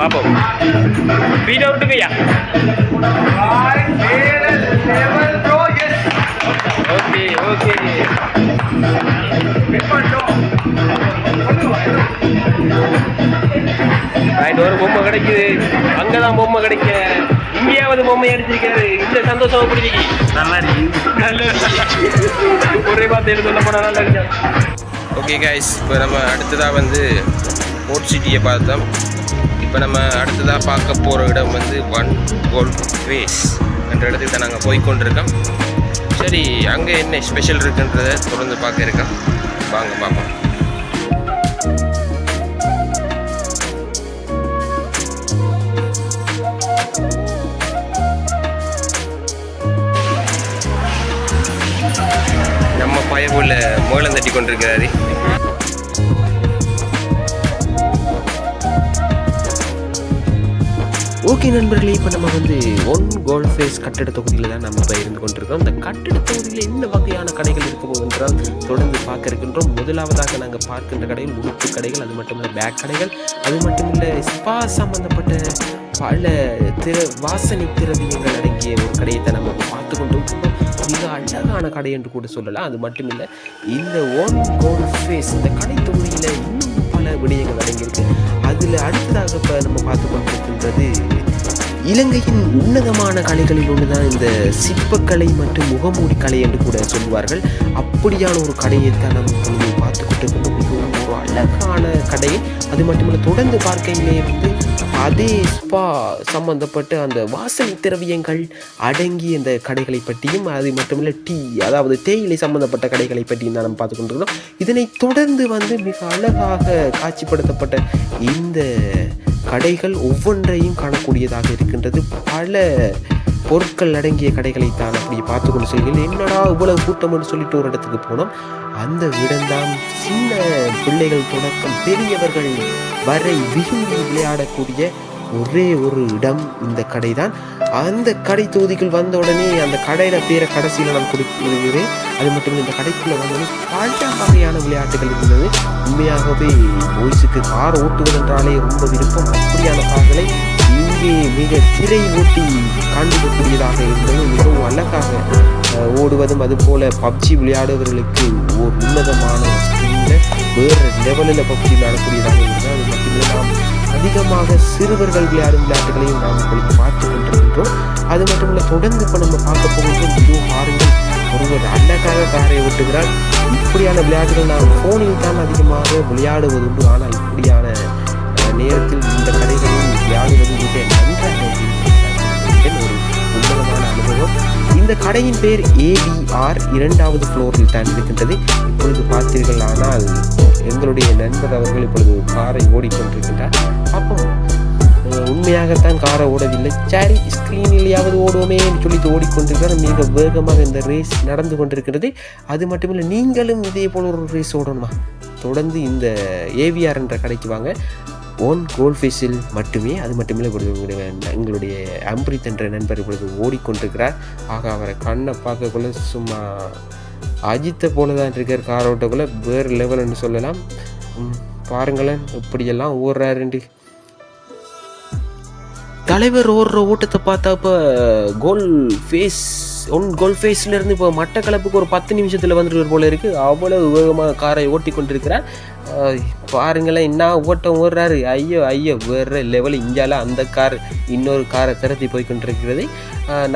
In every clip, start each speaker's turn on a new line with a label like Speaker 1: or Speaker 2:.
Speaker 1: பார்ப்போம் ஸ்பீடாக விட்டுக்கையா okay okay. Right ஒரு பொம்மை கிடைக்குது. அங்கே தான் பொம்மை கிடைக்க. இங்கேயாவது பொம்மை அடிச்சிருக்காரு இந்த சந்தோஷம் பிடிச்சிக்கி
Speaker 2: நல்லா இருக்கு.
Speaker 1: நல்ல ஒரே பார்த்து எடுத்து சொல்ல போனால் நல்லா இருக்கா. ஓகே கைஸ் இப்போ நம்ம அடுத்ததாக வந்து போர்ட் சிட்டியை பார்த்தோம். இப்போ நம்ம அடுத்ததாக பார்க்க போகிற இடம் வந்து ஒன் கோல்ட் வேஸ் என்ற இடத்துக்கு தான் நாங்கள் போய் கொண்டிருக்கோம். சரி அங்கே என்ன ஸ்பெஷல் இருக்குன்றதை தொடர்ந்து பார்க்க இருக்கோம். வாங்க பார்ப்போம். நம்ம பயபுள்ள மேளம் தட்டி கொண்டிருக்கிறாரு. ஓகே நண்பர்களே இப்போ நம்ம வந்து ஒன் கோல்ட் ஃபேஸ் கட்டிட தொகுதியில் தான் நம்ம இப்போ இருந்து கொண்டிருக்கோம். இந்த கட்டிட தொகுதியில் என்ன வகையான கடைகள் இருக்க போகுது என்றால் தொடர்ந்து பார்க்க இருக்கின்றோம். முதலாவதாக நாங்கள் பார்க்கின்ற கடைகள் உடுப்பு கடைகள் அது மட்டும் இல்லை பேக் கடைகள் அது மட்டும் இல்லை ஸ்பா சம்மந்தப்பட்ட பல திர வாசனை திரவியங்கள் அடங்கிய ஒரு கடையை தான் நம்ம பார்த்து கொண்டு இருக்கோம் மிக அழகான கடை என்று கூட சொல்லலாம். அது மட்டும் இல்லை இந்த ஒன் கோல்ட் ஃபேஸ் இந்த கடை தொகுதியில் இன்னும் பல விடயங்கள் அடங்கியிருக்கு. அதில் அடுத்ததாக இப்போ நம்ம பார்த்து கொண்டிருக்கின்றது இலங்கையின் உன்னதமான கலைகளில் ஒன்றுதான் இந்த சிற்பக்கலை மற்றும் முகமூடி கலை என்று கூட சொல்வார்கள் அப்படியான ஒரு கடையை தான் நம்ம இப்பொழுது பார்த்து கொண்டிருக்கின்றோம். மிகவும் ஒரு அழகான கடை அது மட்டுமல்ல தொடர்ந்து பார்க்கையிலே வந்து அதே ஸ்பா சம்பந்தப்பட்ட அந்த வாசனை திரவியங்கள் அடங்கிய இந்த கடைகளை பற்றியும் அது மட்டுமில்ல டீ அதாவது தேயிலை சம்பந்தப்பட்ட கடைகளை பற்றியும் தான் நம்ம பார்த்து கொண்டிருக்கிறோம். இதனை தொடர்ந்து வந்து மிக அழகாக காட்சிப்படுத்தப்பட்ட இந்த கடைகள் ஒவ்வொன்றையும் காணக்கூடியதாக இருக்கின்றது. பல பொருட்கள் அடங்கிய கடைகளை தான் அப்படி பார்த்து கொண்டு செல்கிறேன் என்னடா இவ்வளவு கூட்டம்னு சொல்லிட்டு ஒரு இடத்துக்கு போனோம். அந்த இடம்தான் சின்ன பிள்ளைகள் தொடக்கம் பெரியவர்கள் வரை விரும்பி விளையாடக்கூடிய ஒரே ஒரு இடம் இந்த கடை தான் அந்த கடை தொகுதிக்குள் வந்த உடனே அந்த கடையில் பேரை கடைசியில் நான் கொடுக்கிறேன். அது மட்டும் இல்லை இந்த கடைக்குள்ளே வந்தோடனே பல வகையான விளையாட்டுகள் இருந்தது. உண்மையாகவே பாய்ஸுக்கு கார் ஓட்டுவது என்றாலே ரொம்ப விருப்பம். அப்படியான கார்களை இங்கே மிக திரை ஓட்டி காண்பிக்கக்கூடியதாக இருந்தது. மிகவும் அழகாக ஓடுவதும் அதுபோல பப்ஜி விளையாடுபவர்களுக்கு ஒரு உன்னதமான வேறு லெவலில் பப்ஜி விளையாடக்கூடியதாக இருந்தது. அது மட்டும் இல்லாமல் அதிகமாக சிறுவர்கள் விளையாடும் விளையாட்டுகளையும் நாம் இப்பொழுது பார்த்து கொண்டிருக்கின்றோம். அது மட்டுமில்லை தொடர்ந்து இப்போ நம்ம பார்க்க போகின்றோம் இதுவும் பாருங்கள் ஒருவர் அழகாக காரை ஓட்டுகிறார். இப்படியான விளையாட்டுகள் நாம் ஃபோனில் தான் அதிகமாக விளையாடுவது உண்டு. ஆனால் இப்படியான நேரத்தில் இந்த கதைகளில் விளையாடுவது மிக நன்றாக ஒரு உன்னதமான அனுபவம். இந்த கடையின் பேர் ஏபிஆர் இரண்டாவது ஃப்ளோரில் தான் இருக்கின்றது. இப்பொழுது பார்த்தீர்கள் ஆனால் எங்களுடைய நண்பர் அவர்கள் இப்பொழுது காரை ஓடிக்கொண்டிருக்கின்றார் அப்போ உண்மையாகத்தான் காரை ஓடவில்லை. சரி ஸ்க்ரீனிலேயாவது ஓடுவோமே என்று சொல்லி ஓடிக்கொண்டிருக்கிறார் மிக வேகமாக இந்த ரேஸ் நடந்து கொண்டிருக்கிறது. அது மட்டுமில்லை நீங்களும் இதே போல ஒரு ரேஸ் ஓடணுமா? தொடர்ந்து இந்த ஏவிஆர் என்ற கடைக்கு வாங்க. ஓன் கோல்ஃபேஸில் மட்டுமே அது மட்டுமில்லை இப்பொழுது எங்களுடைய அம்ரித் என்ற நண்பர் இப்பொழுது ஓடிக்கொண்டிருக்கிறார் ஆக அவரை கண்ணை பார்க்கக்குள்ள சும்மா அஜித்தை போல தான் இருக்கார் கார் ஓட்டக்குள்ளே. வேறு லெவல்னு சொல்லலாம். பாருங்களேன் இப்படியெல்லாம் ஓடுறாருண்டு. தலைவர் ஓடுற ஓட்டத்தை பார்த்தா இப்போ கோல் ஃபேஸ் ஒன் கோல் ஃபேஸ்ல இருந்து இப்போ மட்டக்களப்புக்கு ஒரு பத்து நிமிஷத்தில் வந்துருக்கிற போல இருக்கு. அவ்வளவு வேகமாக காரை ஓட்டி கொண்டிருக்கிறார். பாருங்களேன் என்ன ஓட்டம் ஓடுறாரு. ஐயோ ஐயோ வேற லெவல் இந்தியாவில் அந்த கார் இன்னொரு காரை திரட்டி போய் கொண்டிருக்கிறது.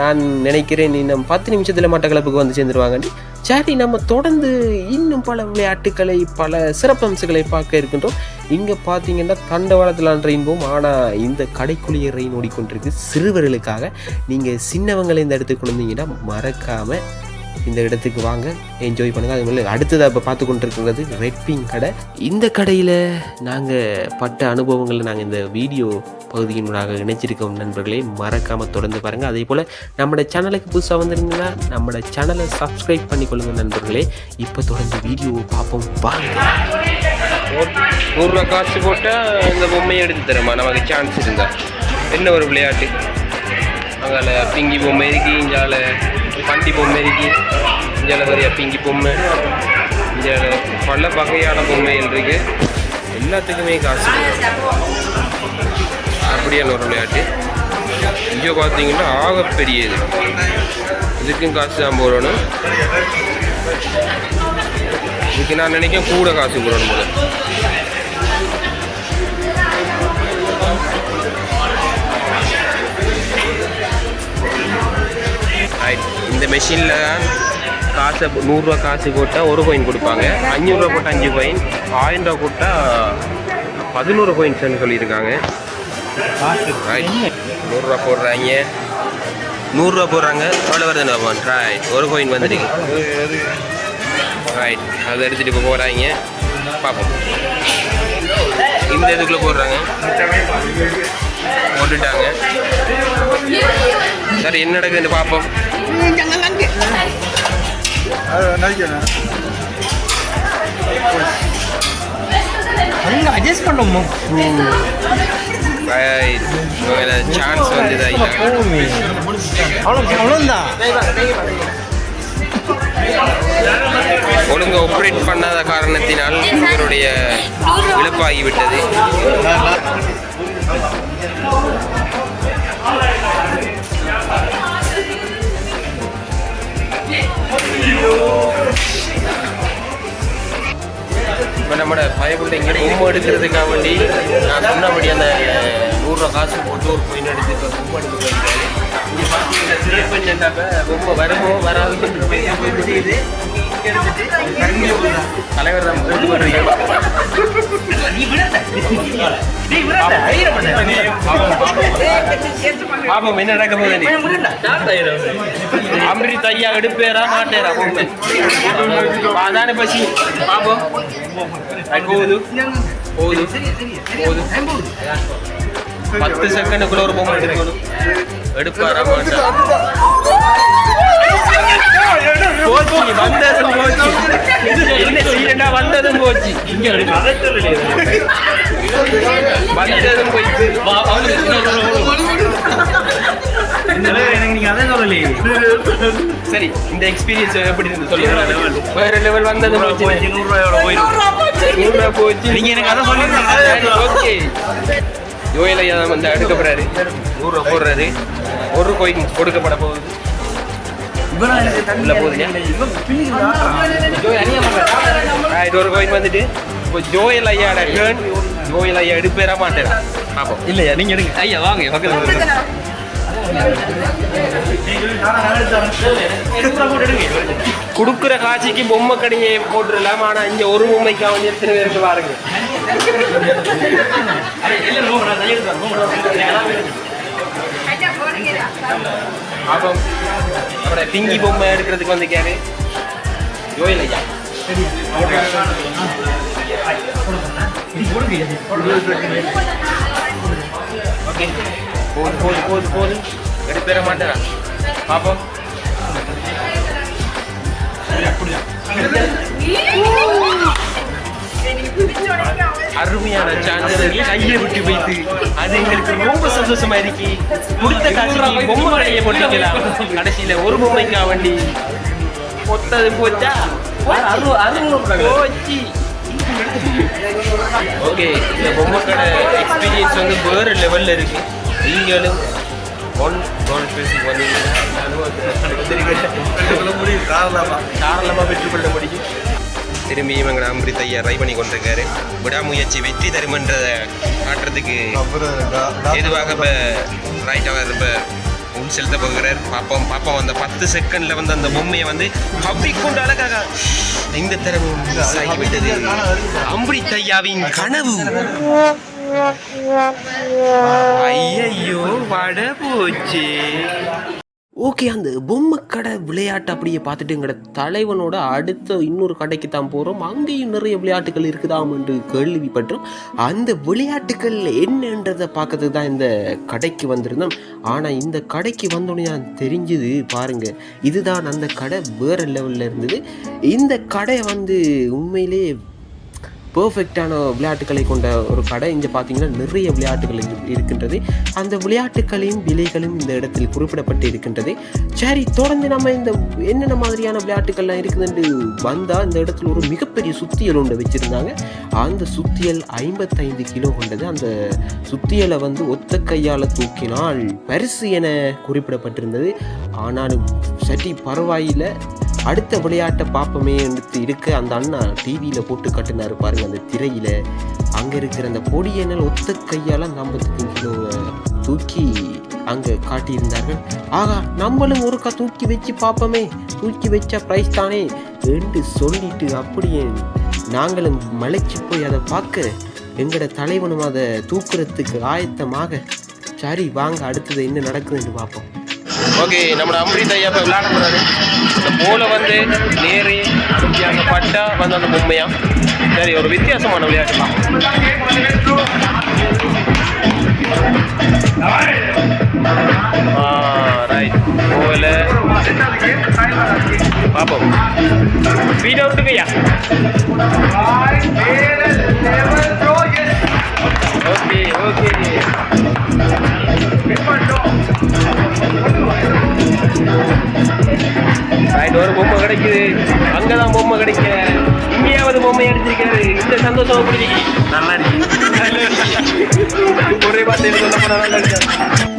Speaker 1: நான் நினைக்கிறேன் இன்னும் பத்து நிமிஷத்தில் மட்டக்களப்புக்கு வந்து சேர்ந்துருவாங்கன்னு சரி நம்ம தொடர்ந்து இன்னும் பல விளையாட்டுகளை பல சிறப்பம்சங்களை பார்க்க இருக்கின்றோம். இங்கே பார்த்தீங்கன்னா தண்டவாளத்திலான ரெயின்போம் ஆனால் இந்த கடைக்குழிய ரெயின் ஓடிக்கொண்டிருக்கு. சிறுவர்களுக்காக நீங்கள் சின்னவங்களை இந்த இடத்துக்கு கொண்டு வந்தீங்கன்னா மறக்காமல் இந்த இடத்துக்கு வாங்க. என்ஜாய் பண்ணுங்கள் அது மாதிரி அடுத்ததாக இப்போ பார்த்து கொண்டிருக்கிறது ரெட் பிங்க் கடை. இந்த கடையில் நாங்கள் பட்ட அனுபவங்களை நாங்கள் இந்த வீடியோ பகுதியினூடாக இணைச்சிருக்கோம் நண்பர்களே. மறக்காமல் தொடர்ந்து பாருங்கள் அதே போல் நம்மளோட சேனலுக்கு புதுசாக வந்திருந்தீங்கன்னா நம்மளோட சேனலை சப்ஸ்கிரைப் பண்ணிக்கொள்ளுங்க நண்பர்களே. இப்போ தொடர்ந்து வீடியோவை பார்ப்போம். பாருங்க நூறுரூவா காசு போட்டால் இந்த பொம்மையை எடுத்து தருமா? நமக்கு சான்ஸ் இருந்தால் என்ன ஒரு விளையாட்டு? அங்கால பிங்கி பொம்மை இருக்கு இங்கால பண்டி பொம்மை இருக்கு. இங்கால வரையா பிங்கி பொம்மை. இங்கால பல வகையான பொம்மைகள் இருக்கு. எல்லாத்துக்குமே காசு
Speaker 3: அப்படியான ஒரு விளையாட்டு. இங்கே பார்த்தீங்கன்னா ஆகப்பெரியது. இதுக்கும் காசு தான் போடணும். இதுக்கு நான் நினைக்கிறேன் கூட காசு போடணும் போல. இந்த மெஷினில் தான் காசை நூறுரூவா காசு போட்டால் ஒரு கோயின் கொடுப்பாங்க. அஞ்சூறுரூவா போட்டால் அஞ்சு கோயின் ஆயிரம் ரூபா போட்டால் பதினோரு கோயின்ஸ்னு சொல்லியிருக்காங்க. நூறுரூவா போடுறாங்க. நூறுரூவா போடுறாங்க. எவ்வளோ வருது அமௌண்ட் ரைட் ஒரு கோயின் வந்துட்டு. ரைட் அதை எடுத்துகிட்டு இப்போ போகிறாங்க பார்ப்போம். இந்த இதுக்குள்ளே போடுறாங்க. போட்டுட்டாங்க. சரி என்ன நடக்குதுன்னு பார்ப்போம்.
Speaker 2: அட்ஜஸ்ட் பண்ணோம்
Speaker 3: ரைட் சான்ஸ் வந்து இதாகிட்டாங்க
Speaker 2: அவ்வளோ அவ்வளோதான்
Speaker 3: ஒழுங்கு ஆப்ரேட் பண்ணாத காரணத்தினால் இவருடைய இழப்பாகிவிட்டது. இப்போ நம்மளோட பயப்பட்ட இங்கே பொம்மை எடுக்கிறதுக்காக வேண்டி நான் சொன்னபடி அந்த நூறுரூவா காசு போட்டு ஒரு கோயின் எடுத்து இப்போ பொம்மை எடுக்க போயிருக்காரு இங்கே பார்த்தீங்கன்னா சிறப்பு என்னட்டாப்ப பொம்மை வருமோ வராது தலைவர் கொண்டு வர்றீங்க பாப்போம் என்ன நடக்க போகுது அமிர்த் ஐயா எடுப்பேரா மாட்டேரா அதானே பசி. போகுது. போகுது. போகுது. பத்து செகண்டுக்குள்ள ஒரு பொம்மை எடுக்கணும் எடுப்பாரா போச்சு வந்ததும் போச்சு. என்ன செய்யண்டா வந்ததும் போச்சு. இங்க வந்ததும் போயிடுச்சு
Speaker 2: நீங்க அதை சொல்லலையே.
Speaker 3: சரி இந்த எக்ஸ்பீரியன்ஸ் எப்படி இருந்து சொல்லுங்க வேற லெவல் வந்ததும் போச்சு.
Speaker 2: போயிடும் நீங்க எனக்கு அதை சொல்லிருந்தீங்க
Speaker 3: ஓகே யோயில வந்து எடுக்க போறாரு. நூறுரூவா போடுறாரு. ஒரு கோயின் கொடுக்கப்பட போகுது. உள்ள போகுது. இது ஒரு கோயின் வந்துட்டு. இப்போ ஜோயல் ஐயாட டேர்ன் ஜோயல் ஐயா எடுப்பேரா மாட்டேரா? பார்ப்போம்
Speaker 2: இல்லையா? நீங்க எடுங்க. ஐயா வாங்க பக்கத்துல
Speaker 3: கொடுக்குற காட்சிக்கு பொம்மை கடையை போட்டுடலாம் ஆனா இங்க ஒரு பொம்மைக்கு அவன் எத்தனை பேருக்கு பாருங்க அப்போ நம்மளோட பிங்கி பொம்மை எடுக்கிறதுக்கு வந்திருக்காரு ஜோயல் ஐயா ஓகே போது போது போது போது எடுப்பேற மாட்டேறா பாப்போம். அருமையான சான்ஸ் கையை விட்டு வைத்து அது எங்களுக்கு ரொம்ப சந்தோஷமா இருக்கு. கொடுத்த காட்சிக்கு பொம்மை கடையை போட்டுக்கலாம். கடைசியில ஒரு பொம்மைக்கா வண்டி. மொத்தது போச்சா? போச்சு. ஓகே இந்த பொம்மை கடை எக்ஸ்பீரியன்ஸ் வந்து வேறு லெவலில் இருக்கு. நீங்களும் கோல் வந்தீங்கன்னா தாராளமாக பெற்றுக்கொள்ள முடியும் திரும்பியும் எங்களை அமிர்த் ஐயா ட்ரை பண்ணி கொண்டிருக்காரு. விடாமுயற்சி வெற்றி தருமன்றதை காட்டுறதுக்கு எதுவாக இப்போ ரைட்டாக இப்போ உள் செலுத்த போகிறார். பாப்போம் பாப்போம். அந்த பத்து செகண்ட்ல வந்து அந்த பொம்மையை வந்து கவ்விக்கொண்டு அழகாக இந்த miss ஆகிவிட்டது அம்ரித் ஐயாவின் கனவு. ஐயையோ வட போச்சு ஓகே அந்த பொம்மை கடை விளையாட்டு அப்படியே பார்த்துட்டு எங்களோட தலைவனோட அடுத்த இன்னொரு கடைக்கு தான் போகிறோம் அங்கேயும் நிறைய விளையாட்டுகள் இருக்குதாம் என்று கேள்விப்பட்டோம். அந்த விளையாட்டுகள் என்னன்றதை பார்க்கறதுக்கு தான் இந்த கடைக்கு வந்திருந்தோம். ஆனால் இந்த கடைக்கு வந்தோடனே நான் தெரிஞ்சுது பாருங்க இதுதான் அந்த கடை வேறு லெவலில் இருந்தது. இந்த கடை வந்து உண்மையிலே
Speaker 1: பர்ஃபெக்டான விளையாட்டுகளை கொண்ட ஒரு கடை. இங்கே பார்த்தீங்கன்னா நிறைய விளையாட்டுகள் இருக்கின்றது. அந்த விளையாட்டுகளையும் விலைகளும் இந்த இடத்தில் குறிப்பிடப்பட்டு இருக்கின்றது சரி தொடர்ந்து நம்ம இந்த என்னென்ன மாதிரியான விளையாட்டுகள்லாம் இருக்குதுன்னு வந்தால் இந்த இடத்துல ஒரு மிகப்பெரிய சுத்தியல் ஒன்று வச்சுருந்தாங்க. அந்த சுத்தியல் ஐம்பத்தைந்து கிலோ கொண்டது. அந்த சுத்தியலை வந்து ஒத்த கையால் தூக்கினால் பரிசு என குறிப்பிடப்பட்டிருந்தது. ஆனாலும் சரி பரவாயில்லை. அடுத்த விளையாட்டை பார்ப்போமே என்று இருக்க அந்த அண்ணா டிவியில் போட்டு கட்டினார் பாருங்கள் அந்த திரையில். அங்கே இருக்கிற அந்த பொடியனல் ஒத்த கையால் அந்த ஐம்பத்தஞ்சு கிலோவை தூக்கி அங்கே காட்டியிருந்தார்கள். ஆகா நம்மளும் ஒருக்கா தூக்கி வச்சு பார்ப்போமே. தூக்கி வச்சா ப்ரைஸ் தானே என்று சொல்லிட்டு அப்படியே நாங்களும் மலைச்சு போய் அதை பார்க்க எங்களோட தலைவனும் அதை தூக்குறதுக்கு ஆயத்தமாக சரி வாங்க அடுத்தது என்ன நடக்குதுன்னு பார்ப்போம். ஓகே நம்ம அம்ரித் ஐயா இப்போ விளையாட போகிறாரு இந்த போலை வந்து நேரே அங்க பட்டா வந்து அந்த பொம்மையா? சரி ஒரு வித்தியாசமான விளையாட்டு தான் ரைட் போல பார்ப்போம். ஸ்பீட் அவுட்டுங்கய்யா ஒரு பொம்மை கிடைக்குது. அங்கதான் பொம்மை கிடைக்க. இங்கேயாவது பொம்மை அடிச்சிருக்காரு இந்த சந்தோஷம் இருக்கு?
Speaker 2: நல்லா இருக்கு.
Speaker 1: ஒரே வார்த்தையில் சொல்ல போனா நல்லா இருக்கு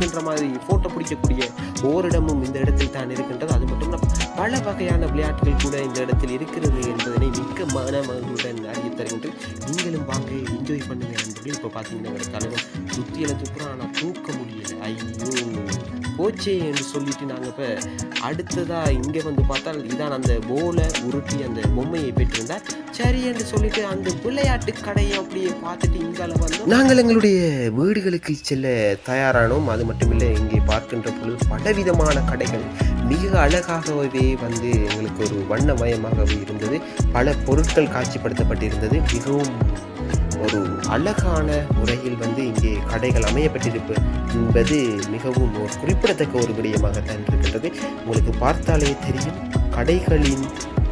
Speaker 1: இருக்கின்ற மாதிரி போட்டோ பிடிக்கக்கூடிய ஓரிடமும் இந்த இடத்தில் தான் இருக்கின்றது. அது மட்டும் பல வகையான விளையாட்டுகள் கூட இந்த இடத்தில் இருக்கிறது என்பதனை மிக்க மன மகிழ்வுடன் அறிய தருகின்றது. நீங்களும் வாங்க என்ஜாய் பண்ணுங்க நண்பர்களே இப்போ பார்த்தீங்கன்னா எங்களோட தலைவன் சுத்தியில தூக்குறோம் ஆனால் தூக்க முடியலை ஐயோ. போச்சே என்று சொல்லிட்டு நாங்கள் இப்போ அடுத்ததாக இங்கே வந்து பார்த்தால் இதான் அந்த போலை உருட்டி அந்த பொம்மையை பெற்றிருந்தார். சரி என்று சொல்லிட்டு அந்த விளையாட்டு கடையை அப்படியே பார்த்துட்டு இங்கால வந்தோம். நாங்கள் எங்களுடைய வீடுகளுக்கு செல்ல தயாரானோம். அது மட்டும் இல்லை இங்கே பார்க்கின்ற பொழுது பலவிதமான கடைகள் மிக அழகாகவே வந்து எங்களுக்கு ஒரு வண்ணமயமாகவே இருந்தது. பல பொருட்கள் காட்சிப்படுத்தப்பட்டிருந்தது. மிகவும் ஒரு அழகான முறையில் வந்து இங்கே கடைகள் அமையப்பட்டிருப்பு என்பது மிகவும் ஒரு குறிப்பிடத்தக்க ஒரு விடயமாகத்தான் இருக்கின்றது. உங்களுக்கு பார்த்தாலே தெரியும் கடைகளின்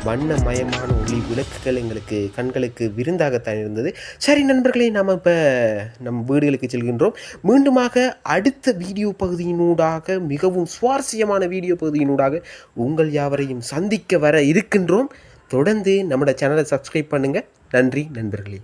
Speaker 1: வண்ணமயமான ஒளி விளக்குகள் எங்களுக்கு கண்களுக்கு விருந்தாகத்தான் இருந்தது. சரி நண்பர்களே நாம் இப்போ நம் வீடுகளுக்கு செல்கின்றோம். மீண்டுமாக அடுத்த வீடியோ பகுதியினூடாக மிகவும் சுவாரஸ்யமான வீடியோ பகுதியினூடாக உங்கள் யாவரையும் சந்திக்க வர இருக்கின்றோம். தொடர்ந்து நம்மளோட சேனலை சப்ஸ்கிரைப் பண்ணுங்கள் நன்றி நண்பர்களே.